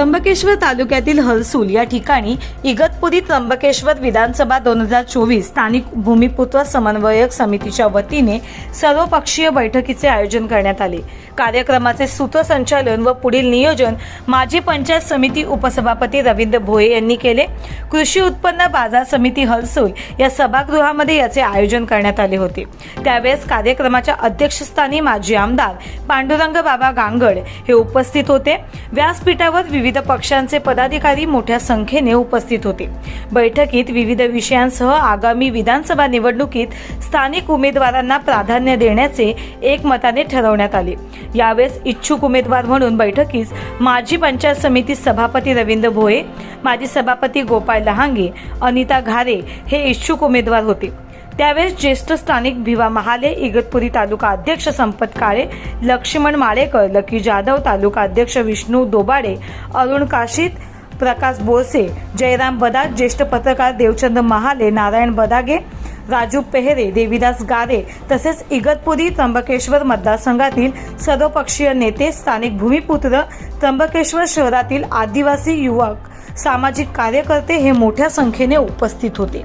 त्र्यंबकेश्वर तालुक्यातील हलसूल या ठिकाणी इगतपुरी त्र्यंबकेश्वर विधानसभा दोन हजार चोवीस स्थानिक भूमिपुत्र समन्वयक समितीच्या वतीने सर्वपक्षीय बैठकीचे आयोजन करण्यात आले. कार्यक्रमाचे सूत्रसंचालन व पुढील नियोजन माजी पंचायत समिती उपसभापती रवींद्र भोये यांनी केले. कृषी उत्पन्न बाजार समिती हलसूल या सभागृहामध्ये याचे आयोजन करण्यात आले होते. त्यावेळेस कार्यक्रमाच्या अध्यक्षस्थानी माजी आमदार पांडुरंग बाबा गांगड हे उपस्थित होते. व्यासपीठावर विविध विविध पक्षांचे पदाधिकारी मोठ्या संख्येने उपस्थित होते. बैठकीत विविध विषयांसह आगामी विधानसभा निवडणुकीत स्थानिक उमेदवारांना प्राधान्य देण्याचे एकमताने ठरवण्यात आले. यावेळेस इच्छुक उमेदवार म्हणून बैठकीस माजी पंचायत समिती सभापती रवींद्र भोये माजी सभापती गोपाळ लहांगे अनिता घारे हे इच्छुक उमेदवार होते. त्यावेळेस ज्येष्ठ स्थानिक भिवा महाले इगतपुरी तालुका अध्यक्ष संपत काळे लक्ष्मण माळेकर लकी जाधव तालुका अध्यक्ष विष्णू दोबाडे अरुण काशीत प्रकाश बोरसे जयराम बदाज ज्येष्ठ पत्रकार देवचंद महाले नारायण बदागे राजू पेहरे देविदास गारे तसेच इगतपुरी त्र्यंबकेश्वर मतदारसंघातील सर्वपक्षीय नेते स्थानिक भूमिपुत्र त्र्यंबकेश्वर शहरातील आदिवासी युवक सामाजिक कार्यकर्ते हे मोठ्या संख्येने उपस्थित होते.